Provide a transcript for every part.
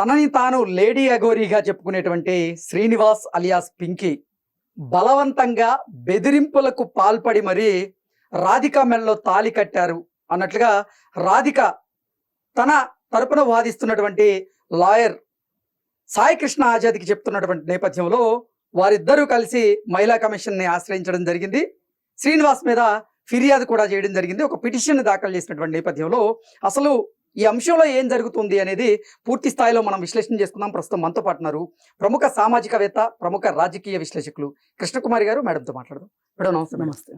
తనని తాను లేడీ అగోరీగా చెప్పుకునేటువంటి శ్రీనివాస్ అలియాస్ పింకీ బలవంతంగా బెదిరింపులకు పాల్పడి మరీ రాధిక మెడలో తాలి కట్టారు అన్నట్లుగా రాధిక తన తరపున వాదిస్తున్నటువంటి లాయర్ సాయి కృష్ణ ఆజాద్కి చెప్తున్నటువంటి నేపథ్యంలో వారిద్దరూ కలిసి మహిళా కమిషన్ని ఆశ్రయించడం జరిగింది. శ్రీనివాస్ మీద ఫిర్యాదు కూడా చేయడం జరిగింది. ఒక పిటిషన్ దాఖలు చేసినటువంటి నేపథ్యంలో అసలు ఈ అంశంలో ఏం జరుగుతుంది అనేది పూర్తి స్థాయిలో మనం విశ్లేషణ చేసుకుందాం. ప్రస్తుతం మనతో పాటు ఉన్నారు ప్రముఖ సామాజికవేత్త ప్రముఖ రాజకీయ విశ్లేషకులు కృష్ణకుమారి గారు. మేడంతో మాట్లాడదాం. మేడం నమస్తే. నమస్తే.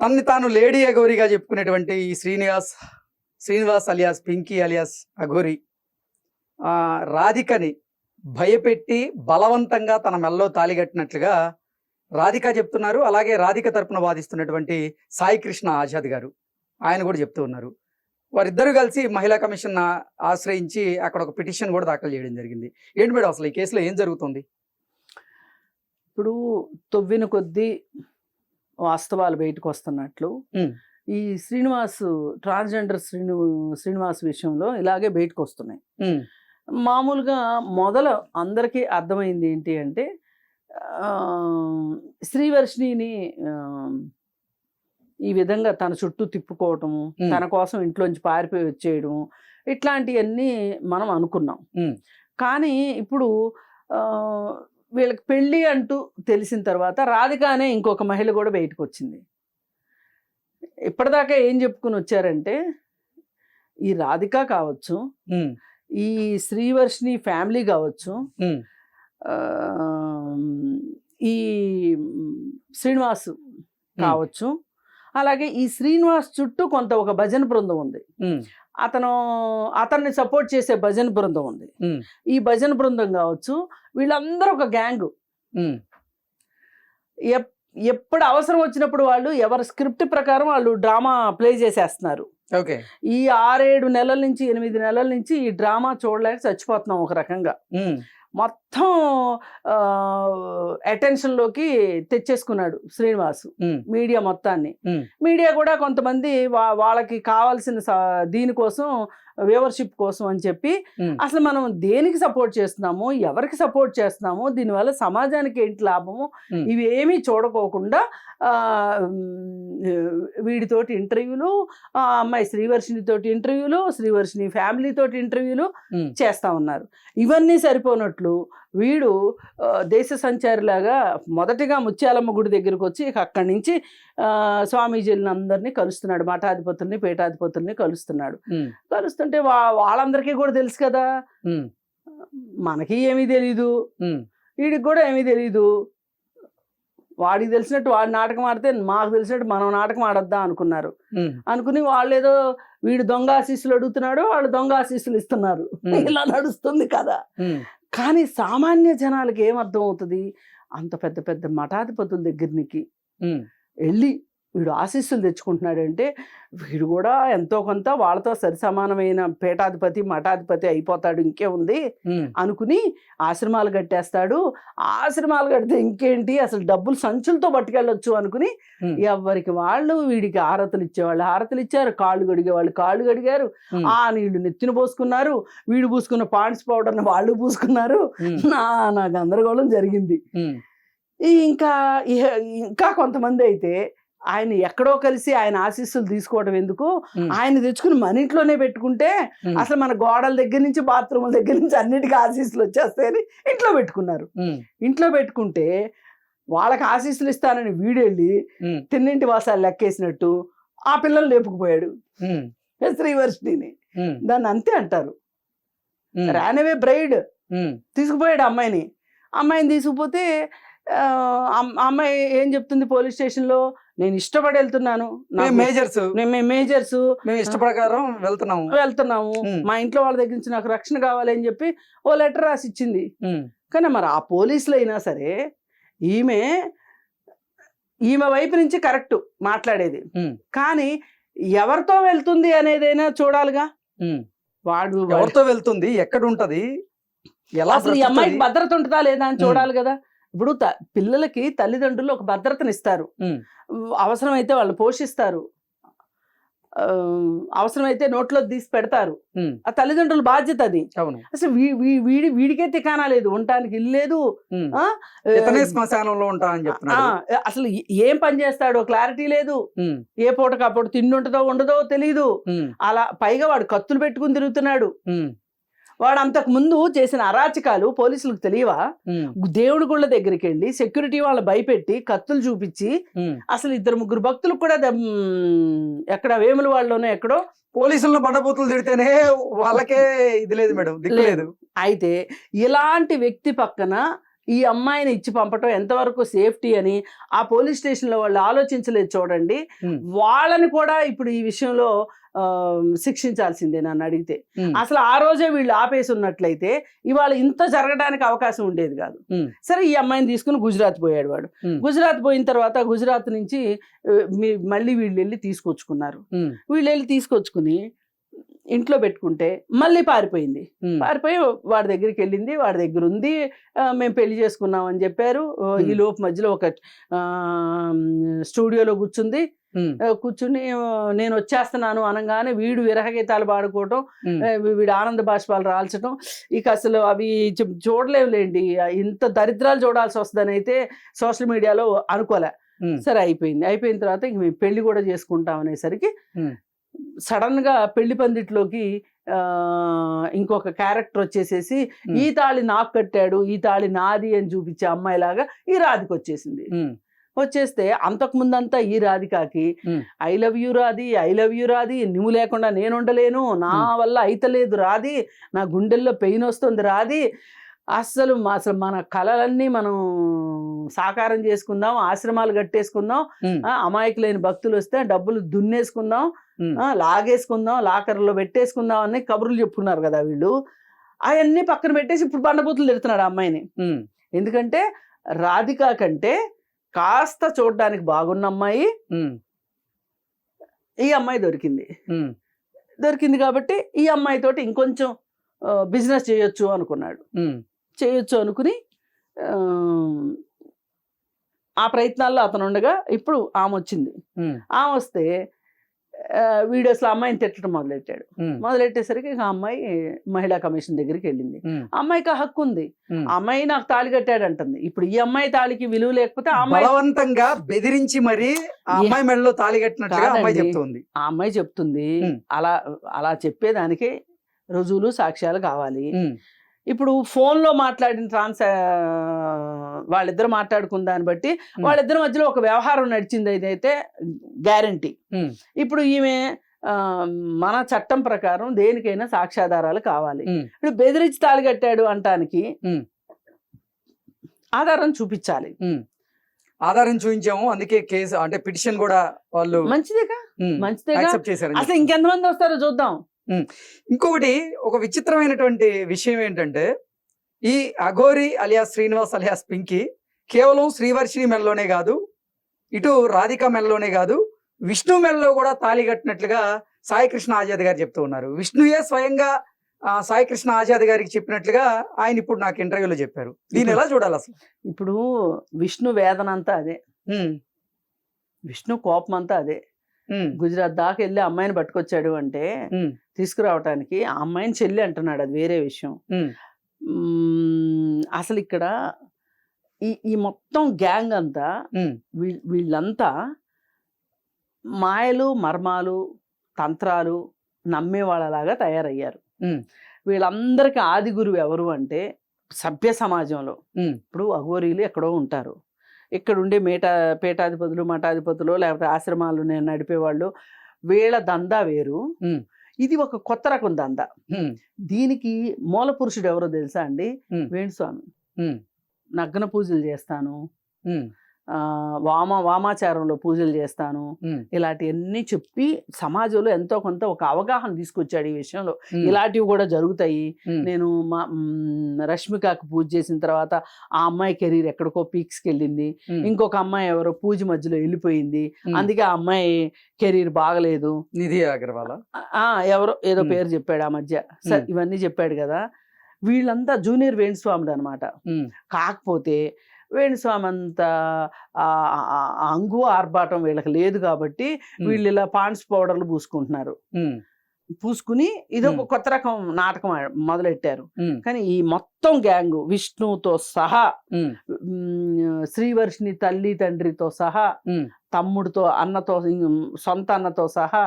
తన్ని తాను లేడీ అఘోరిగా చెప్పుకునేటువంటి ఈ శ్రీనివాస్ శ్రీనివాస్ అలియాస్ పింకీ అలియాస్ అఘోరి ఆ, రాధికని భయపెట్టి బలవంతంగా తన మెల్లో తాలిగట్టినట్లుగా రాధిక చెప్తున్నారు. అలాగే రాధిక తరపున వాదిస్తున్నటువంటి సాయి కృష్ణ ఆజాద్ గారు. ఆయన కూడా చెప్తూ ఉన్నారు. వారిద్దరూ కలిసి మహిళా కమిషన్ ఆశ్రయించి అక్కడ ఒక పిటిషన్ కూడా దాఖలు చేయడం జరిగింది. ఏంటి మేడం అసలు ఈ కేసులో ఏం జరుగుతుంది? ఇప్పుడు తొవ్విన కొద్దీ వాస్తవాలు బయటకు వస్తున్నట్లు. ఈ శ్రీనివాస్ ట్రాన్స్జెండర్ శ్రీను శ్రీనివాస్ విషయంలో ఇలాగే బయటకు వస్తున్నాయి. మామూలుగా మొదలు అందరికీ అర్థమైంది ఏంటి అంటే శ్రీవర్షిణిని ఈ విధంగా తన చుట్టూ తిప్పుకోవటము ఉమ్. తన కోసం ఇంట్లోంచి పారిపోయి వచ్చేయడం ఇట్లాంటివన్నీ మనం అనుకున్నాం. కానీ ఇప్పుడు వీళ్ళకి పెళ్ళి అంటూ తెలిసిన తర్వాత రాధిక అనే ఇంకొక మహిళ కూడా బయటకు వచ్చింది ఇప్పటిదాకా ఏం చెప్పుకుని వచ్చారంటే ఈ రాధిక కావచ్చు ఈ శ్రీవర్షిని ఫ్యామిలీ కావచ్చు ఈ శ్రీనివాస్ కావచ్చు అలాగే ఈ శ్రీనివాస్ చుట్టూ కొంత ఒక భజన బృందం ఉంది. అతను అతన్ని సపోర్ట్ చేసే భజన బృందం ఉంది. ఈ భజన బృందం కావచ్చు వీళ్ళందరూ ఒక గ్యాంగ్. ఎప్పుడు అవసరం వచ్చినప్పుడు వాళ్ళు ఎవరి స్క్రిప్ట్ ప్రకారం వాళ్ళు డ్రామా ప్లే చేసేస్తున్నారు. ఓకే. ఈ ఆరేడు నెలల నుంచి ఎనిమిది నెలల నుంచి ఈ డ్రామా చూడలేక చచ్చిపోతున్నాం ఒక రకంగా. మొత్తం అటెన్షన్లోకి తెచ్చేసుకున్నాడు శ్రీనివాసు మీడియా మొత్తాన్ని. మీడియా కూడా కొంతమంది వాళ్ళకి కావాల్సిన దీనికోసం వ్యూవర్షిప్ కోసం అని చెప్పి. అసలు మనం దేనికి సపోర్ట్ చేస్తున్నాము ఎవరికి సపోర్ట్ చేస్తున్నాము దీనివల్ల సమాజానికి ఏంటి లాభము. ఇవి ఏమీ చూడకోకుండా వీడితోటి ఇంటర్వ్యూలు ఆ అమ్మాయి శ్రీవర్షిని తోటి ఇంటర్వ్యూలు శ్రీవర్షిని ఫ్యామిలీ తోటి ఇంటర్వ్యూలు చేస్తా ఉన్నారు ఇవన్నీ సరిపోనట్లు వీడు దేశ సంచారిలాగా మొదటిగా ముత్యాలమ్మ గుడి దగ్గరికి వచ్చి ఇక అక్కడి నుంచి స్వామీజీలను అందరినీ కలుస్తున్నాడు. మఠాధిపతుల్ని పీఠాధిపతుల్ని కలుస్తున్నాడు. కలుస్తుంటే వా వాళ్ళందరికీ కూడా తెలుసు కదా! మనకి ఏమీ తెలీదు. వీడికి కూడా ఏమీ తెలీదు. వాడికి తెలిసినట్టు వాడి నాటకం ఆడితే మాకు తెలిసినట్టు మనం నాటకం ఆడొద్దా అనుకున్నారు. అనుకుని వాళ్ళు ఏదో వీడు దొంగ ఆశీస్సులు అడుగుతున్నాడు వాళ్ళు దొంగ ఆశీస్సులు ఇస్తున్నారు. ఇలా నడుస్తుంది కదా! కానీ సామాన్య జనాలకి ఏమర్థం అవుతుంది అంత పెద్ద పెద్ద మఠాధిపతుల దగ్గరికి వెళ్ళి వీడు ఆశీస్సులు తెచ్చుకుంటున్నాడంటే వీడు కూడా ఎంతో కొంత వాళ్ళతో సరిసమానమైన పీఠాధిపతి మఠాధిపతి అయిపోతాడు ఇంకే ఉంది అనుకుని ఆశ్రమాలు కట్టేస్తాడు. ఆశ్రమాలు కడితే ఇంకేంటి? అసలు డబ్బులు సంచులతో పట్టుకెళ్ళొచ్చు అనుకుని ఎవరికి వాళ్ళు వీడికి హారతులు ఇచ్చేవాళ్ళు. హారతులు ఇచ్చారు కాళ్ళు గడిగే వాళ్ళు కాళ్ళు గడిగారు ఉమ్, ఆ నీళ్ళు నెత్తిన పోసుకున్నారు వీడు పూసుకున్న పాండ్స్ పౌడర్ని వాళ్ళు పూసుకున్నారు. నా నా గందరగోళం జరిగింది. ఇంకా ఇంకా కొంతమంది అయితే ఆయన ఎక్కడో కలిసి ఆయన ఆశీస్సులు తీసుకోవడం ఎందుకు? ఆయన తెచ్చుకుని మన ఇంట్లోనే పెట్టుకుంటే అసలు మన గోడల దగ్గర నుంచి బాత్రూముల దగ్గర నుంచి అన్నిటికీ ఆశీస్సులు వచ్చేస్తాయని ఇంట్లో పెట్టుకున్నారు. ఇంట్లో పెట్టుకుంటే వాళ్ళకి ఆశీస్సులు ఇస్తానని వీడెళ్ళి తిన్నింటి వాసాలు లెక్కేసినట్టు ఆ పిల్లలు లేపుకుపోయాడు. ఉమ్, దాన్ని అంతే అంటారు. Runaway bride. తీసుకుపోయాడు అమ్మాయిని. అమ్మాయిని తీసుకుపోతే అమ్మాయి ఏం చెప్తుంది పోలీస్ స్టేషన్లో? నేను ఇష్టపడి వెళ్తున్నాను. మేజర్స్. మేము మేజర్స్. మేము ఇష్ట ప్రకారం వెళ్తున్నాము. వెళ్తున్నాము. మా ఇంట్లో వాళ్ళ దగ్గర నుంచి నాకు రక్షణ కావాలి అని చెప్పి ఓ లెటర్ రాసి ఇచ్చింది కానీ మరి ఆ పోలీసులు అయినా సరే ఈమె ఈమె వైపు నుంచి కరెక్ట్ మాట్లాడేది. కానీ ఎవరితో వెళ్తుంది అనేదైనా చూడాలిగా. వాడు ఎవరితో వెళ్తుంది? ఎక్కడ ఉంటది? ఎలా అసలు ఈ అమ్మాయికి? భద్రత ఉంటుందా లేదా అని చూడాలి కదా? ఇప్పుడు పిల్లలకి తల్లిదండ్రులు ఒక భద్రతని ఇస్తారు ఉమ్. అవసరమైతే వాళ్ళు పోషిస్తారు. అవసరమైతే నోట్లో తీసి పెడతారు. ఆ తల్లిదండ్రుల బాధ్యత అది. అసలు వీడి వీడికే తికానా లేదు. ఉండటానికి ఇల్లు లేదు. శ్మశానంలో అసలు ఏం పని చేస్తాడో క్లారిటీ లేదు. ఏ పూటకు అప్పుడు తిండి ఉంటుందో ఉండదో తెలియదు అలా పైగా వాడు కత్తులు పెట్టుకుని తిరుగుతున్నాడు. వాడు అంతకు ముందు చేసిన అరాచకాలు పోలీసులకు తెలియవా? దేవుడి గుళ్ళ దగ్గరికి వెళ్ళి సెక్యూరిటీ వాళ్ళని భయపెట్టి కత్తులు చూపించి. అసలు ఇద్దరు ముగ్గురు భక్తులకు కూడా ఎక్కడ వేముల వాళ్ళలోనే ఎక్కడో పోలీసులను బండబూతులు తిడితేనే వాళ్ళకే ఇది లేదు మేడం లేదు. అయితే ఇలాంటి వ్యక్తి పక్కన ఈ అమ్మాయిని ఇచ్చి పంపటం ఎంతవరకు సేఫ్టీ అని ఆ పోలీస్ స్టేషన్లో వాళ్ళు ఆలోచించలేదు చూడండి. వాళ్ళని కూడా ఇప్పుడు ఈ విషయంలో శిక్షించాల్సిందే నన్ను అడిగితే. అసలు ఆ రోజే వీళ్ళు ఆపేసి ఉన్నట్లయితే ఇవాళ ఇంత జరగడానికి అవకాశం ఉండేది కాదు. సరే ఈ అమ్మాయిని తీసుకుని గుజరాత్ పోయాడు వాడు. గుజరాత్ పోయిన తర్వాత గుజరాత్ నుంచి మళ్ళీ వీళ్ళు వెళ్ళి తీసుకొచ్చుకున్నారు. వీళ్ళు వెళ్ళి తీసుకొచ్చుకుని ఇంట్లో పెట్టుకుంటే మళ్ళీ పారిపోయింది. పారిపోయి వాడి దగ్గరికి వెళ్ళింది వాడి దగ్గర ఉంది మేము పెళ్ళి చేసుకున్నాం అని చెప్పారు ఈ. లోపు మధ్యలో ఒక స్టూడియోలో కూర్చుంది. కూర్చుని నేను వచ్చేస్తున్నాను అనగానే వీడు విరహగీతాలు పాడుకోవటం వీడు ఆనంద బాష్పాలు రాల్చడం ఇక అసలు అవి చూడలేములేండి. ఇంత దరిద్రాలు చూడాల్సి వస్తుందని అయితే సోషల్ మీడియాలో అనుకోలే. సరే అయిపోయింది. అయిపోయిన తర్వాత ఇంక మేము పెళ్ళి కూడా చేసుకుంటాం అనేసరికి Hmm. సడన్గా పెళ్ళి పందిట్లోకి ఇంకొక క్యారెక్టర్ వచ్చేసేసి. ఈ తాళి నాకు కట్టాడు ఈ తాళి నాది అని చూపించే అమ్మాయిలాగా ఈ రాధికి వచ్చేసింది వచ్చేస్తే అంతకు ముందంతా ఈ రాధికాకి. I love you Radhi I love you Radhi నువ్వు లేకుండా నేను ఉండలేను నా. వల్ల అయితలేదు రాది నా గుండెల్లో పెయిన్ వస్తుంది రాది అస్సలు అసలు మన కళలన్నీ మనం సాకారం చేసుకుందాం ఆశ్రమాలు కట్టేసుకుందాం అమాయకులైన భక్తులు వస్తే డబ్బులు దున్నేసుకుందాం లాగేసుకుందాం లాకర్లో పెట్టేసుకుందాం అని కబుర్లు చెప్పుకున్నారు కదా వీళ్ళు. అవన్నీ పక్కన పెట్టేసి ఇప్పుడు బండబూతులు తిడుతున్నాడు అమ్మాయిని. ఎందుకంటే రాధిక కంటే కాస్త చూడడానికి బాగున్న అమ్మాయి ఈ అమ్మాయి దొరికింది. దొరికింది కాబట్టి ఈ అమ్మాయితోటి ఇంకొంచెం బిజినెస్ చేయొచ్చు అనుకున్నాడు. చేయొచ్చు అనుకుని ఆ, ప్రయత్నాల్లో అతను ఉండగా ఇప్పుడు ఆమె వచ్చింది. ఆమె వస్తే వీడియోస్లో అమ్మాయిని తిట్టడం మొదలెట్టాడు. మొదలెట్టేసరికి ఆ అమ్మాయి మహిళా కమిషన్ దగ్గరికి వెళ్ళింది. అమ్మాయికి ఆ హక్కు ఉంది. అమ్మాయి నాకు తాళి కట్టాడు అంటుంది ఇప్పుడు ఈ అమ్మాయి తాళికి విలువ లేకపోతే బలవంతంగా బెదిరించి మరి ఆ అమ్మాయి మెడలో తాళి కట్టినట్టుగా అమ్మాయి. చెప్తుంది. ఆ అమ్మాయి చెప్తుంది. అలా అలా చెప్పేదానికి రుజువులు సాక్ష్యాలు కావాలి. ఇప్పుడు ఫోన్లో మాట్లాడిన ట్రాన్స్ వాళ్ళిద్దరు మాట్లాడుకున్న దాన్ని బట్టి. వాళ్ళిద్దరి మధ్యలో ఒక వ్యవహారం నడిచింది అయితే గ్యారంటీ. ఇప్పుడు ఈమె మన చట్టం ప్రకారం దేనికైనా సాక్ష్యాధారాలు కావాలి. ఇప్పుడు బెదిరించి తాళి కట్టాడు అంటానికి. ఆధారం చూపించాలి. ఆధారం చూపించాము అందుకే కేసు అంటే పిటిషన్ కూడా వాళ్ళు మంచిదేగా? చేశారు అసలు ఇంకెంతమంది వస్తారో చూద్దాం. ఇంకొకటి ఒక విచిత్రమైనటువంటి విషయం ఏంటంటే ఈ అఘోరి అలియాస్ శ్రీనివాస్ అలియాస్ పింకి కేవలం శ్రీవర్షిని మెల్లోనే కాదు ఇటు రాధిక మెల్లోనే కాదు విష్ణు మెల్లో కూడా తాళి కట్టినట్లుగా సాయికృష్ణ ఆజాద్ గారు చెప్తూ ఉన్నారు. విష్ణుయే స్వయంగా సాయికృష్ణ ఆజాద్ గారికి చెప్పినట్లుగా ఆయన ఇప్పుడు నాకు ఇంటర్వ్యూలో చెప్పారు. దీన్ని ఎలా చూడాలి అసలు? ఇప్పుడు విష్ణు వేదన అంతా అదే. విష్ణు కోపం అంతా అదే. గుజరాత్ దాకా వెళ్ళి అమ్మాయిని పట్టుకొచ్చాడు అంటే తీసుకురావటానికి ఆ అమ్మాయిని చెల్లి అంటున్నాడు అది వేరే విషయం. అసలు ఇక్కడ ఈ ఈ మొత్తం గ్యాంగ్ అంతా వీళ్ళంతా మాయలు మర్మాలు తంత్రాలు నమ్మే వాళ్ళలాగా తయారయ్యారు. వీళ్ళందరికీ ఆది గురువు ఎవరు అంటే సభ్య సమాజంలో. ఇప్పుడు అఘోరీలు ఎక్కడో ఉంటారు. ఇక్కడ ఉండే మేట పేటాధిపతులు మఠాధిపతులు లేకపోతే ఆశ్రమాలు నేను నడిపేవాళ్ళు వీళ్ళ దందా వేరు. ఇది ఒక కొత్త రకం దందా. దీనికి మూల పురుషుడు ఎవరో తెలుసా అండి. వేణుస్వామి. నగ్న పూజలు చేస్తాను. వామ వామాచారంలో పూజలు చేస్తాను. ఇలాంటివన్నీ చెప్పి సమాజంలో ఎంతో కొంత ఒక అవగాహన తీసుకొచ్చాడు ఈ విషయంలో. ఇలాంటివి కూడా జరుగుతాయి. నేను మా రష్మికకు పూజ చేసిన తర్వాత ఆ అమ్మాయి కెరీర్ ఎక్కడికో పీక్స్కి వెళ్ళింది. ఇంకొక అమ్మాయి ఎవరో పూజ మధ్యలో వెళ్ళిపోయింది. అందుకే ఆ అమ్మాయి కెరీర్ బాగలేదు. నిధి అగర్వాలా? ఆ ఎవరో ఏదో. పేరు చెప్పాడు ఆ మధ్య. ఇవన్నీ చెప్పాడు కదా. వీళ్ళంతా జూనియర్ వేణుస్వాములు అనమాట కాకపోతే వేణుస్వామి అంత అంగు ఆర్భాటం వీళ్ళకి లేదు కాబట్టి వీళ్ళు ఇలా పాండ్స్ పౌడర్లు పూసుకుంటున్నారు. పూసుకుని ఇది ఒక. కొత్త రకం నాటకం మొదలెట్టారు. కానీ ఈ మొత్తం గ్యాంగ్ విష్ణుతో సహా శ్రీవర్షిని తల్లి తండ్రితో సహా తమ్ముడితో అన్నతో సొంత అన్నతో సహా.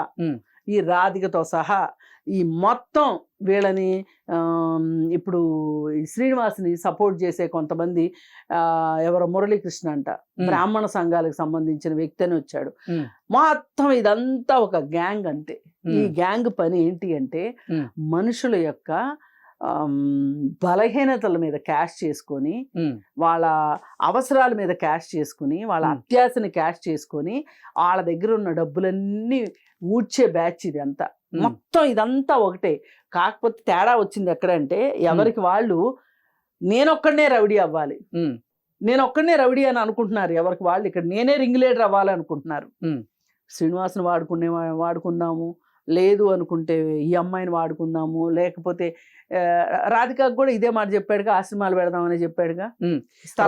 ఈ రాధికతో సహా ఈ మొత్తం వీళ్ళని ఇప్పుడు శ్రీనివాస్ని సపోర్ట్ చేసే కొంతమంది ఎవరో మురళీకృష్ణ అంట. బ్రాహ్మణ సంఘాలకు సంబంధించిన వ్యక్తి అని వచ్చాడు. మొత్తం ఇదంతా ఒక గ్యాంగ్ అంతే. ఈ గ్యాంగ్ పని ఏంటి అంటే. మనుషుల యొక్క బలహీనతల మీద క్యాష్ చేసుకొని వాళ్ళ అవసరాల మీద క్యాష్ చేసుకుని వాళ్ళ. అత్యాశని క్యాష్ చేసుకొని వాళ్ళ దగ్గర ఉన్న డబ్బులన్నీ ఊడ్చే బ్యాచ్ ఇది అంతా. మొత్తం ఇదంతా ఒకటే. కాకపోతే తేడా వచ్చింది ఎక్కడంటే ఎవరికి వాళ్ళు నేనొక్కడనే రౌడీ అవ్వాలి. నేను ఒక్కడనే రౌడీ అని అనుకుంటున్నారు. ఎవరికి వాళ్ళు ఇక్కడ నేనే రింగ్ లీడర్ అవ్వాలి అనుకుంటున్నారు. శ్రీనివాసుని వాడుకునే వాడుకుందాము. లేదు అనుకుంటే ఈ అమ్మాయిని వాడుకుందాము. లేకపోతే రాధికకు కూడా ఇదే మాట చెప్పాడుగా ఆశ్రమాలు పెడదామని చెప్పాడుగా.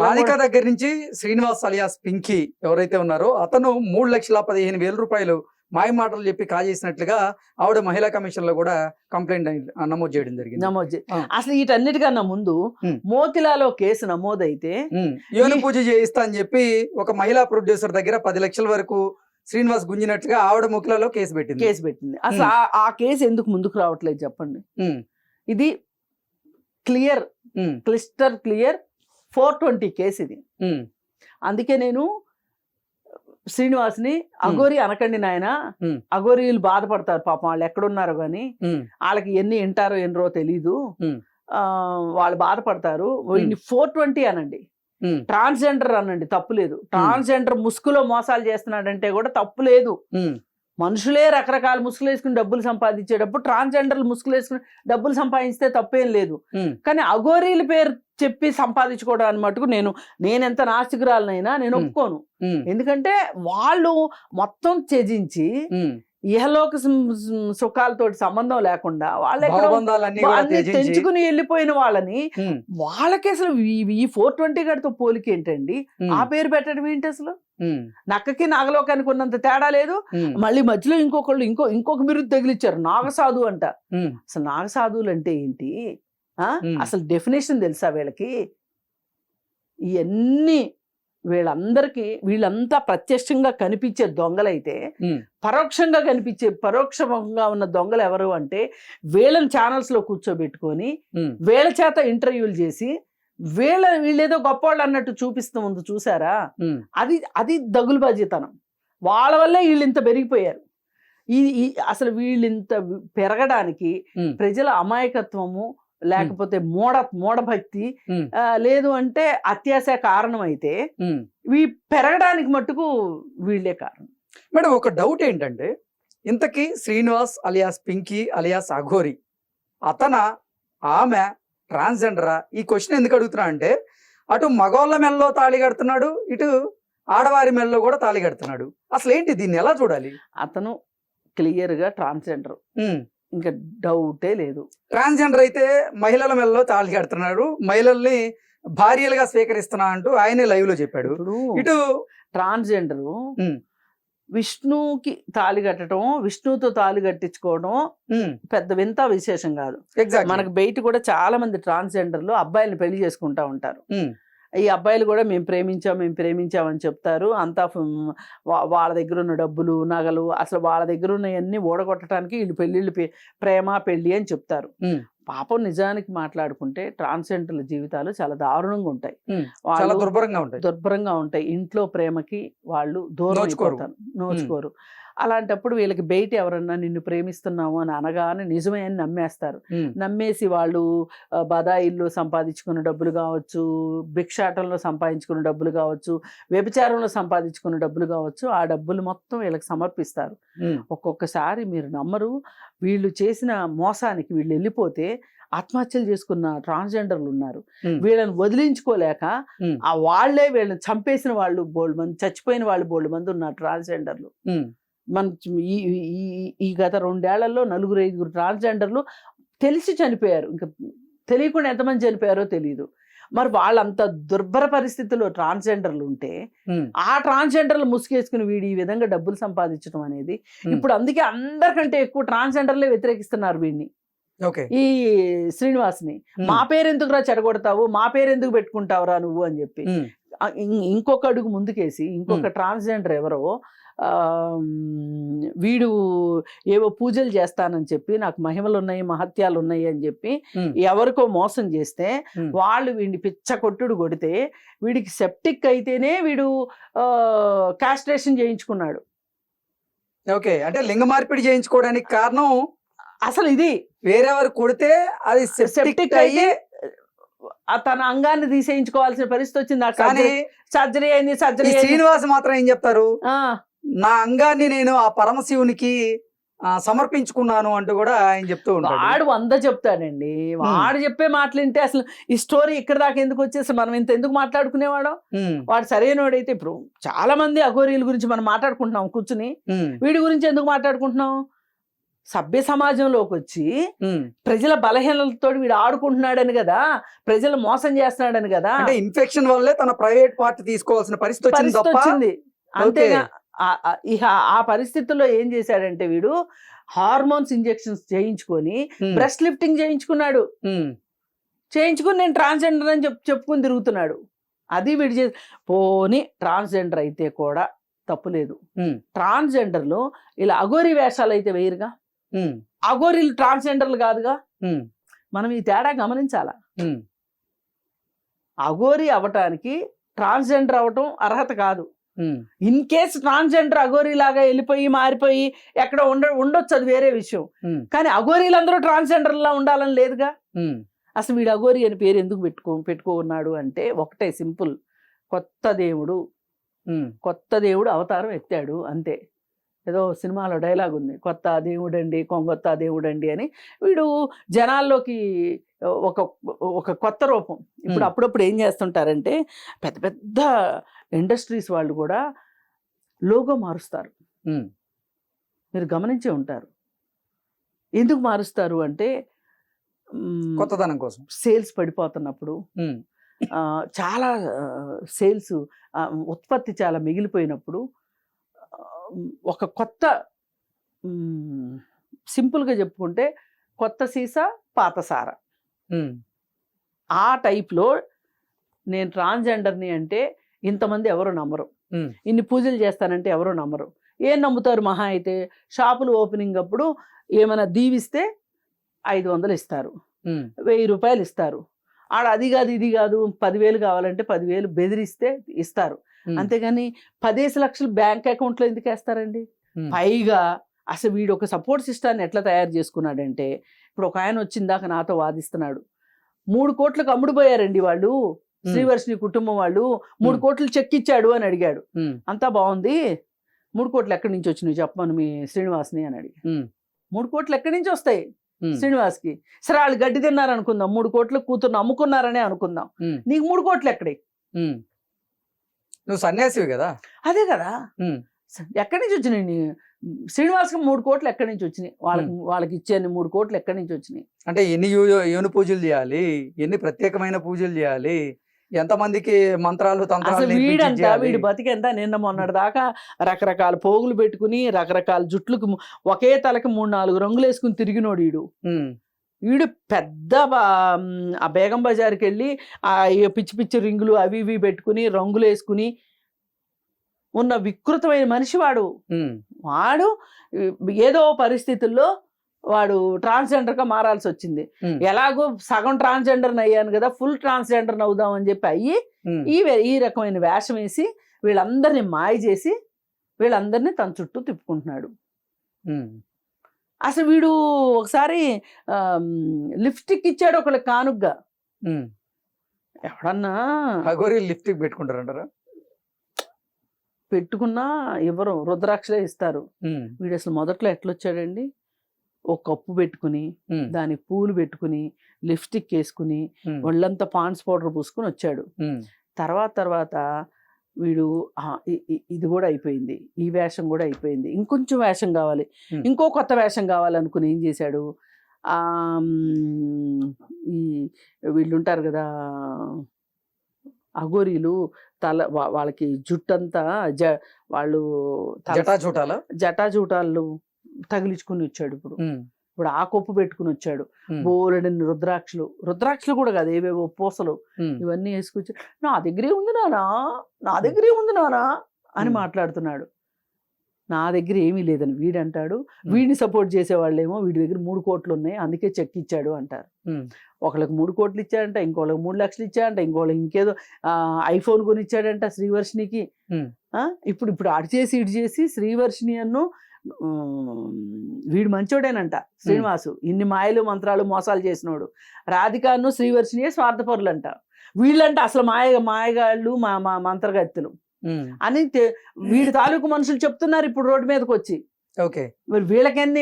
రాధిక దగ్గర నుంచి శ్రీనివాస్ అలియాస్ పింకీ ఎవరైతే ఉన్నారో అతను మూడు లక్షల పదిహేను వేల రూపాయలు మాయ మాటలు చెప్పి కాజేసినట్లుగా ఆవిడ మహిళా కమిషన్లో కూడా కంప్లైంట్ నమోదు చేయడం జరిగింది. నమోదు. అసలు వీటన్నిటికన్నా ముందు. మోతిలాలో కేసు నమోదైతే యోని పూజ చేయిస్తా అని చెప్పి ఒక మహిళా ప్రొడ్యూసర్ దగ్గర పది లక్షల వరకు శ్రీనివాస్ గుంజినట్లుగా ఆవిడ ముఖలలో కేసు పెట్టింది. కేసు పెట్టింది. అసలు ఆ- కేసు ఎందుకు ముందుకు రావట్లేదు చెప్పండి. ఇది clear crystal clear four twenty case ఇది. అందుకే నేను శ్రీనివాస్ని అఘోరి అనకండి నాయన. అఘోరీలు బాధపడతారు పాపం వాళ్ళు ఎక్కడున్నారో కానీ ఉమ్, వాళ్ళకి ఎన్ని వింటారో ఎన్నరో తెలీదు. వాళ్ళు బాధపడతారు. వీడిని ఫోర్ ట్వంటీ అనండి. ట్రాన్స్జెండర్ అనండి తప్పు లేదు ట్రాన్స్జెండర్ ముసుగులో మోసాలు చేస్తున్నాడంటే కూడా తప్పు లేదు మనుషులే రకరకాల ముసుగులు వేసుకుని డబ్బులు సంపాదించేటప్పుడు ట్రాన్స్జెండర్లు ముసుగులు వేసుకుని డబ్బులు సంపాదించితే తప్పేం లేదు. కానీ అఘోరీల పేరు చెప్పి సంపాదించుకోవడానికి మటుకు నేను నేను ఎంత నాస్తికురాలనైనా నేను. ఒప్పుకోను. ఎందుకంటే వాళ్ళు మొత్తం త్యజించి. ఇహలోక సు- సు- సుఖాలతోటి సంబంధం లేకుండా వాళ్ళు తెంచుకుని వెళ్ళిపోయిన వాళ్ళని వాళ్ళకి అసలు ఈ- ఫోర్ ట్వంటీ గడితో పోలిక ఏంటండి? ఆ పేరు పెట్టడం ఏంటి అసలు? నక్కకి నాగలోకానికి ఉన్నంత తేడా లేదు. మళ్ళీ మధ్యలో ఇంకొకళ్ళు ఇంకో ఇంకొక బిరుదు తగిలిచ్చారు నాగసాధు అంట. అసలు నాగసాధువులు అంటే ఏంటి. అసలు డెఫినేషన్ తెలుసా వీళ్ళకి? ఇవన్నీ వీళ్ళందరికీ వీళ్ళంతా ప్రత్యక్షంగా కనిపించే దొంగలైతే పరోక్షంగా కనిపించే పరోక్షంగా ఉన్న దొంగలు ఎవరు అంటే వీళ్ళని ఛానల్స్లో కూర్చోబెట్టుకొని వీళ్ళ చేత ఇంటర్వ్యూలు చేసి వీళ్ళ వీళ్ళేదో గొప్పవాళ్ళు అన్నట్టు చూపిస్తూ ఉంది చూసారా? అది అది దగులుబాజీతనం వాళ్ళ వల్లే వీళ్ళు ఇంత పెరిగిపోయారు. ఈ అసలు వీళ్ళు ఇంత పెరగడానికి ప్రజల అమాయకత్వము లేకపోతే మూఢ మూఢభక్తి లేదు అంటే అత్యాశ కారణం అయితే. ఇవి పెరగడానికి మట్టుకు వీళ్ళే కారణం. మేడం ఒక డౌట్ ఏంటంటే ఇంతకీ శ్రీనివాస్ అలియాస్ పింకీ అలియాస్ అఘోరి అతన ఆమె ట్రాన్స్జెండరా? ఈ క్వశ్చన్ ఎందుకు అడుగుతున్నా అంటే అటు మగవాళ్ళ మెల్లో తాళి కడుతున్నాడు ఇటు ఆడవారి మెల్లో కూడా తాళి కడుతున్నాడు. అసలు ఏంటి దీన్ని ఎలా చూడాలి? అతను క్లియర్గా ట్రాన్స్జెండర్ ఇంకా డౌటే లేదు. ట్రాన్స్జెండర్ అయితే మహిళల మెల్లో తాళి కడుతున్నాడు. మహిళల్ని భార్యలుగా స్వీకరిస్తున్నా అంటూ ఆయనే లైవ్లో చెప్పాడు ఇటు ట్రాన్స్జెండర్ విష్ణుకి తాళి కట్టడం విష్ణుతో తాళి కట్టించుకోవడం పెద్ద వింత విశేషం కాదు. మనకు బయట కూడా చాలా మంది ట్రాన్స్జెండర్లు అబ్బాయిలను పెళ్ళి చేసుకుంటా ఉంటారు. ఈ అబ్బాయిలు కూడా మేము ప్రేమించాం మేము ప్రేమించామని చెప్తారు. అంతా వాళ్ళ దగ్గర ఉన్న డబ్బులు నగలు అసలు వాళ్ళ దగ్గర ఉన్నవన్నీ ఓడగొట్టడానికి వీళ్ళు పెళ్ళిళ్ళు ప్రేమ పెళ్ళి అని చెప్తారు. పాపం నిజానికి మాట్లాడుకుంటే ట్రాన్స్జెండర్ల జీవితాలు చాలా దారుణంగా ఉంటాయి. చాలా దుర్భరంగా ఉంటాయి. దుర్భరంగా ఉంటాయి. ఇంట్లో ప్రేమకి వాళ్ళు దూరం. అయిపోతారు. నోచుకోరు. అలాంటప్పుడు వీళ్ళకి బయట ఎవరన్నా నిన్ను ప్రేమిస్తున్నాము అని అనగానే నిజమే అని నమ్మేస్తారు. నమ్మేసి వాళ్ళు బదాయిల్లో సంపాదించుకున్న డబ్బులు కావచ్చు భిక్షాటంలో సంపాదించుకున్న డబ్బులు కావచ్చు వ్యభిచారంలో సంపాదించుకున్న డబ్బులు కావచ్చు ఆ డబ్బులు మొత్తం వీళ్ళకి సమర్పిస్తారు. ఒక్కొక్కసారి మీరు నమ్మరు. వీళ్ళు చేసిన మోసానికి వీళ్ళు వెళ్ళిపోతే ఆత్మహత్యలు చేసుకున్న ట్రాన్స్జెండర్లు ఉన్నారు. వీళ్ళని వదిలించుకోలేక. ఆ వాళ్ళే వీళ్ళని చంపేసిన వాళ్ళు బోల్డ్ మంది చచ్చిపోయిన వాళ్ళు బోల్డ్ మంది ఉన్నారు ట్రాన్స్జెండర్లు. మన ఈ ఈ- గత రెండేళ్ళలో నలుగురు ఐదుగురు ట్రాన్స్జెండర్లు తెలిసి చనిపోయారు. ఇంకా తెలియకుండా ఎంతమంది చనిపోయారో తెలియదు మరి వాళ్ళంత దుర్భర పరిస్థితుల్లో ట్రాన్స్జెండర్లు ఉంటే ఆ ట్రాన్స్జెండర్లు ముసుగేసుకుని వీడు ఈ విధంగా డబ్బులు సంపాదించడం అనేది. ఇప్పుడు అందుకే అందరికంటే ఎక్కువ ట్రాన్స్జెండర్లే వ్యతిరేకిస్తున్నారు వీడిని. ఓకే. ఈ శ్రీనివాస్ని. మా పేరు ఎందుకురా చెడగొడతావు? మా పేరు ఎందుకు పెట్టుకుంటావురా నువ్వు? అని చెప్పి. ఇంకొక అడుగు ముందుకేసి ఇంకొక. ట్రాన్స్జెండర్ ఎవరో వీడు ఏవో పూజలు చేస్తానని చెప్పి నాకు మహిమలు ఉన్నాయి మహత్యాలు ఉన్నాయి అని చెప్పి ఎవరికో మోసం చేస్తే. వాళ్ళు వీడిని పిచ్చ కొట్టుడు కొడితే వీడికి సెప్టిక్ అయితేనే వీడు కాస్ట్రేషన్ చేయించుకున్నాడు. ఓకే. అంటే లింగ మార్పిడి చేయించుకోవడానికి కారణం అసలు ఇది వేరెవరు కొడితే అది సెప్టిక్ అయ్యి తన అంగాన్ని తీసేయించుకోవాల్సిన పరిస్థితి వచ్చింది. సర్జరీ అయింది సర్జరీ శ్రీనివాస్ మాత్రం ఏం చెప్తారు? నా అంగాన్ని నేను ఆ పరమశివునికి సమర్పించుకున్నాను అంటూ కూడా ఆయన చెప్తూ ఉంటాడు. వాడు వంద చెప్తాడండి. వాడు చెప్పే మాటలు వింటే అసలు ఈ స్టోరీ ఇక్కడ దాకా ఎందుకు వచ్చేసి మనం ఇంత ఎందుకు మాట్లాడుకునేవాడు? వాడు సరైనవాడైతే ఇప్పుడు చాలా మంది అఘోరీల గురించి మనం మాట్లాడుకుంటున్నాం కూర్చుని. వీడి గురించి ఎందుకు మాట్లాడుకుంటున్నాం? సభ్య సమాజంలోకి వచ్చి. ప్రజల బలహీనలతో వీడు ఆడుకుంటున్నాడని కదా ప్రజలు మోసం చేస్తున్నాడని కదా. అంటే ఇన్ఫెక్షన్ వల్లే తన ప్రైవేట్ పార్ట్ తీసుకోవాల్సిన పరిస్థితి వచ్చింది అంతేగా. ఆ- ఆ- పరిస్థితుల్లో ఏం చేశాడంటే వీడు హార్మోన్స్ ఇంజెక్షన్స్ చేయించుకొని బ్రెస్ట్ లిఫ్టింగ్ చేయించుకున్నాడు. చేయించుకుని నేను ట్రాన్స్జెండర్ అని చెప్పు చెప్పుకుని తిరుగుతున్నాడు. అది వీడు చే పోని ట్రాన్స్జెండర్ అయితే కూడా తప్పులేదు. ట్రాన్స్జెండర్లు ఇలా అఘోరి వేషాలు అయితే వేయరుగా? అఘోరీలు ట్రాన్స్జెండర్లు కాదుగా? మనం ఈ తేడా గమనించాలా? అఘోరి అవటానికి ట్రాన్స్జెండర్ అవటం అర్హత కాదు. ఇన్ కేస్ ట్రాన్స్జెండర్ అఘోరీ లాగా వెళ్ళిపోయి మారిపోయి ఎక్కడ ఉండ ఉండొచ్చు అది వేరే విషయం. కానీ అఘోరీలందరూ ట్రాన్స్జెండర్లా ఉండాలని లేదుగా? అసలు వీడు అఘోరి అని పేరు ఎందుకు పెట్టుకో పెట్టుకున్నాడు అంటే ఒకటే సింపుల్. కొత్త దేవుడు కొత్త దేవుడు అవతారం ఎత్తాడు అంతే. ఏదో సినిమాలో డైలాగ్ ఉంది కొత్త దేవుడండి కొంగొత్త దేవుడండి అని. వీడు జనాల్లోకి ఒక ఒక కొత్త రూపం. ఇప్పుడు. అప్పుడప్పుడు ఏం చేస్తుంటారంటే పెద్ద పెద్ద ఇండస్ట్రీస్ వాళ్ళు కూడా లోగో మారుస్తారు. మీరు గమనించే ఉంటారు. ఎందుకు మారుస్తారు అంటే కొత్తదనం కోసం. సేల్స్ పడిపోతున్నప్పుడు చాలా సేల్స్ ఉత్పత్తి చాలా మిగిలిపోయినప్పుడు ఒక కొత్త సింపుల్గా చెప్పుకుంటే కొత్త సీసా పాత సార. ఆ టైప్లో నేను ట్రాన్స్జెండర్ని అంటే ఇంతమంది ఎవరు నమ్మరు. ఇన్ని పూజలు చేస్తానంటే ఎవరు నమ్మరు. ఏం నమ్ముతారు మహా అయితే? షాపులు ఓపెనింగ్ అప్పుడు ఏమైనా దీవిస్తే ఐదు వందలు ఇస్తారు. వెయ్యి రూపాయలు ఇస్తారు. ఆడ అది కాదు ఇది కాదు పదివేలు కావాలంటే పదివేలు బెదిరిస్తే ఇస్తారు. అంతేగాని పదేసి లక్షలు బ్యాంక్ అకౌంట్లో ఎందుకు వేస్తారండి? పైగా అసలు వీడు ఒక సపోర్ట్ సిస్టాన్ని ఎట్లా తయారు చేసుకున్నాడంటే ఇప్పుడు ఒక ఆయన వచ్చిందాక నాతో వాదిస్తున్నాడు. మూడు కోట్లకు అమ్ముడుపోయారండి వాళ్ళు. శ్రీవర్షిని కుటుంబం వాళ్ళు మూడు. కోట్లు చెక్ ఇచ్చాడు అని అడిగాడు. అంతా బాగుంది. మూడు కోట్లు ఎక్కడి నుంచి వచ్చినాయి చెప్పమను మీ శ్రీనివాస్ని అని అడిగి ఉమ్, మూడు కోట్లు ఎక్కడి నుంచి వస్తాయి? శ్రీనివాస్కి. సరే వాళ్ళు గడ్డి తిన్నారు అనుకుందాం. మూడు కోట్ల కూతుర్ని అమ్ముకున్నారనే అనుకుందాం. నీకు మూడు కోట్లు ఎక్కడే. నువ్వు సన్యాసివి కదా? అదే కదా. ఎక్కడి నుంచి వచ్చినాయి నీ? శ్రీనివాస్కి మూడు కోట్లు ఎక్కడి నుంచి వచ్చినాయి? వాళ్ళకి వాళ్ళకి ఇచ్చే మూడు కోట్లు ఎక్కడి నుంచి వచ్చినాయి? అంటే ఎన్ని యోని పూజలు చేయాలి? ఎన్ని ప్రత్యేకమైన పూజలు చేయాలి? ఎంతమందికి మంత్రాలు తంత్రాలు అసలు నేర్పించి వీడంట చేయాలి? వీడు బతికెంత నిన్న మొన్నటి దాకా? రకరకాల పోగులు పెట్టుకుని రకరకాల జుట్లకు ము- ఒకే తలకి మూడు నాలుగు రంగులు వేసుకుని తిరిగినోడు వీడు ఉమ్, వీడు పెద్ద బా- ఆ బేగం బజార్కి వెళ్ళి ఆ ఈ పిచ్చి పిచ్చి రింగులు అవి ఇవి పెట్టుకుని రంగులు వేసుకుని ఉన్న వికృతమైన మనిషి వాడు. ఉమ్, వాడు ఏదో పరిస్థితుల్లో వాడు ట్రాన్స్జెండర్గా మారాల్సి వచ్చింది. ఎలాగో సగం ట్రాన్స్జెండర్ని అయ్యాను కదా ఫుల్ ట్రాన్స్జెండర్ని అవుదాం అని చెప్పి అయ్యి ఈ ఈ రకమైన వేషం వేసి వీళ్ళందరినీ మాయ చేసి వీళ్ళందరినీ తన చుట్టూ తిప్పుకుంటున్నాడు. అసలు వీడు ఒకసారి లిప్స్టిక్ ఇచ్చాడు ఒకళ్ళ కానుగ్గా. ఎవడన్నా? అఘోరి లిఫ్ట్ పెట్టుకుంటారంటారా? పెట్టుకున్నా ఇవ్వరు రుద్రాక్షలే ఇస్తారు. వీడు అసలు మొదట్లో ఎట్లొచ్చాడండి? ఒక కప్పు పెట్టుకుని దానికి పూలు పెట్టుకుని లిప్స్టిక్ వేసుకుని ఒళ్ళంతా పాండ్స్ పౌడర్ పూసుకుని వచ్చాడు. తర్వాత తర్వాత వీడు "ఆ, ఇ- ఇ- ఇది కూడా అయిపోయింది. ఈ వేషం కూడా అయిపోయింది. ఇంకొంచెం వేషం కావాలి. ఇంకో కొత్త వేషం కావాలనుకుని ఏం చేశాడు? ఈ వీళ్ళు ఉంటారు కదా అఘోరీలు తల వాళ్ళకి జుట్టంతా జ వాళ్ళు తల- జటా చూటాల జటాజూటాలు తగిలించుకుని వచ్చాడు ఇప్పుడు. ఇప్పుడు ఆ కొప్పు పెట్టుకుని వచ్చాడు. బోలెడని రుద్రాక్షలు రుద్రాక్షలు కూడా కాదు ఏవేవో పూసలు ఇవన్నీ వేసుకొచ్చి నా దగ్గరే ఉంది నానా నా దగ్గరే ఉంది నానా అని. మాట్లాడుతున్నాడు. నా దగ్గర ఏమీ లేదని వీడు అంటాడు వీడిని సపోర్ట్ చేసే వాళ్ళేమో వీడి దగ్గర మూడు కోట్లు ఉన్నాయి అందుకే చెక్ ఇచ్చాడు అంటారు. ఒకళ్ళకి మూడు కోట్లు ఇచ్చాడంట ఇంకోళ్ళకి మూడు లక్షలు ఇచ్చాడంట ఇంకోళ్ళకి ఇంకేదో ఐఫోన్ కొని ఇచ్చాడంట శ్రీవర్షినికి ఇప్పుడు ఇప్పుడు అటు చేసి ఇటు చేసి శ్రీవర్షిని అన్ను వీడు మంచోడేనంట శ్రీనివాసు. ఇన్ని మాయలు మంత్రాలు మోసాలు చేసినోడు. రాధికాను శ్రీవర్షినియే స్వార్థపరులంట. వీళ్ళంట అసలు మాయ మాయగాళ్ళు మా మా మంత్రగత్తులు. అని వీడి తాలూకు మనుషులు చెప్తున్నారు ఇప్పుడు రోడ్డు మీదకి వచ్చి ఓకే. మరి వీళ్ళకెన్ని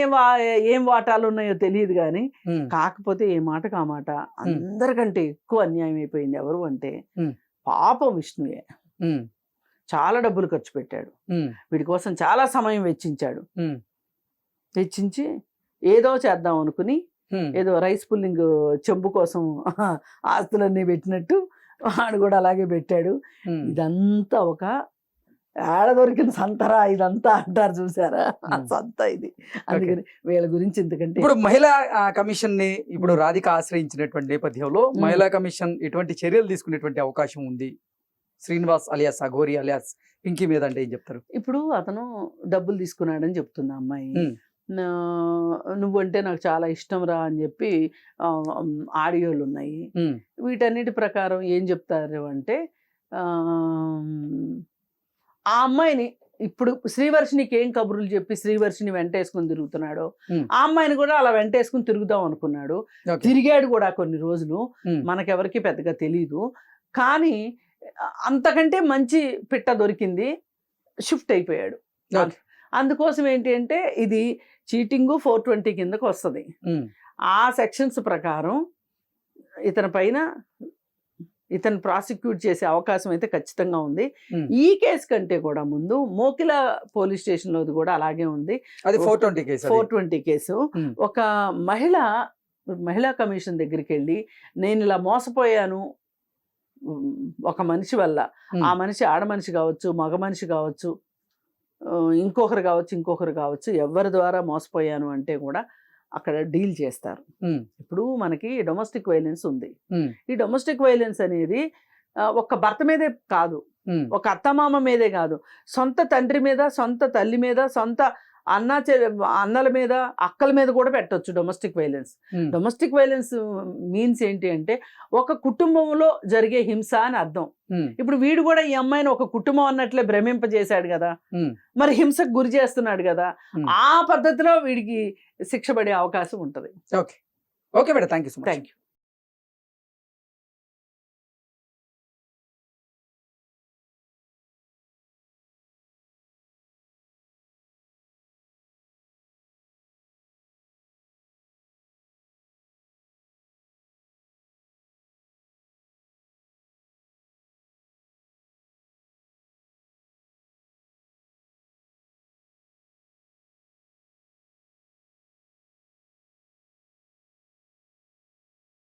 ఏం వాటాలు ఉన్నాయో తెలియదు కానీ కాకపోతే ఏ మాటకు ఆ మాట అందరికంటే ఎక్కువ అన్యాయం అయిపోయింది ఎవరు అంటే. పాపం విష్ణువే. చాలా డబ్బులు ఖర్చు పెట్టాడు. వీడి కోసం చాలా సమయం వెచ్చించాడు. వెచ్చించి ఏదో చేద్దాం అనుకుని ఏదో రైస్ పుల్లింగ్ చెంబు కోసం ఆస్తులన్నీ పెట్టినట్టు వాడు కూడా అలాగే పెట్టాడు. ఇదంతా ఒక ఏడ దొరికిన సంతరా ఇదంతా అంటారు చూసారా. సంత ఇది. అందుకని వీళ్ళ గురించి ఎందుకంటే ఇప్పుడు మహిళా కమిషన్ని ఇప్పుడు రాధిక ఆశ్రయించినటువంటి నేపథ్యంలో మహిళా కమిషన్ ఎటువంటి చర్యలు తీసుకునేటువంటి అవకాశం ఉంది? శ్రీనివాస్ అలియాస్ అఘోరి అలియాస్ పింకీ మీద అంటే ఏం చెప్తారు? ఇప్పుడు అతను డబ్బులు తీసుకున్నాడని చెప్తుంది అమ్మాయి. నువ్వంటే నాకు చాలా ఇష్టం రా అని చెప్పి ఆడియోలు ఉన్నాయి. వీటన్నిటి ప్రకారం ఏం చెప్తారు అంటే ఆ, అమ్మాయిని ఇప్పుడు శ్రీవర్షినికి ఏం కబుర్లు చెప్పి శ్రీవర్షిని వెంటేసుకుని తిరుగుతున్నాడో. ఆ అమ్మాయిని కూడా అలా వెంటేసుకుని తిరుగుదాం అనుకున్నాడు. తిరిగాడు కూడా కొన్ని రోజులు. మనకెవరికి పెద్దగా తెలియదు కానీ అంతకంటే మంచి పిట్ట దొరికింది షిఫ్ట్ అయిపోయాడు. అందుకోసం ఏంటి అంటే ఇది చీటింగ్ ఫోర్ ట్వంటీ కిందకు వస్తుంది. ఆ సెక్షన్స్ ప్రకారం ఇతని పైన ఇతను ప్రాసిక్యూట్ చేసే అవకాశం అయితే ఖచ్చితంగా ఉంది. ఈ కేసు కంటే కూడా ముందు మోకిల పోలీస్ స్టేషన్ లోది కూడా అలాగే ఉంది. అది four twenty case four twenty case. ఒక మహిళ మహిళా కమిషన్ దగ్గరికి వెళ్ళి నేను ఇలా మోసపోయాను ఒక మనిషి వల్ల. ఆ మనిషి ఆడ మనిషి కావచ్చు మగ మనిషి కావచ్చు ఇంకొకరు కావచ్చు ఇంకొకరు కావచ్చు ఎవరి ద్వారా మోసపోయాను అంటే కూడా అక్కడ డీల్ చేస్తారు. ఇప్పుడు మనకి డొమెస్టిక్ వైలెన్స్ ఉంది. ఈ డొమెస్టిక్ వైలెన్స్ అనేది ఆ, ఒక్క భర్త మీదే కాదు. ఒక అత్తమామ మీదే కాదు. సొంత తండ్రి మీద సొంత తల్లి మీద సొంత అన్న చె- అన్నల మీద అక్కల మీద కూడా పెట్టొచ్చు domestic violence domestic violence means ఏంటి అంటే ఒక కుటుంబంలో జరిగే హింస అని అర్థం. ఇప్పుడు వీడు కూడా ఈ అమ్మాయిని ఒక కుటుంబం అన్నట్లే భ్రమింపజేశాడు కదా. మరి హింసకు గురి చేస్తున్నాడు కదా. ఆ పద్ధతిలో వీడికి శిక్ష పడే అవకాశం ఉంటుంది. Okay. Okay madam. Thank you so much. Thank you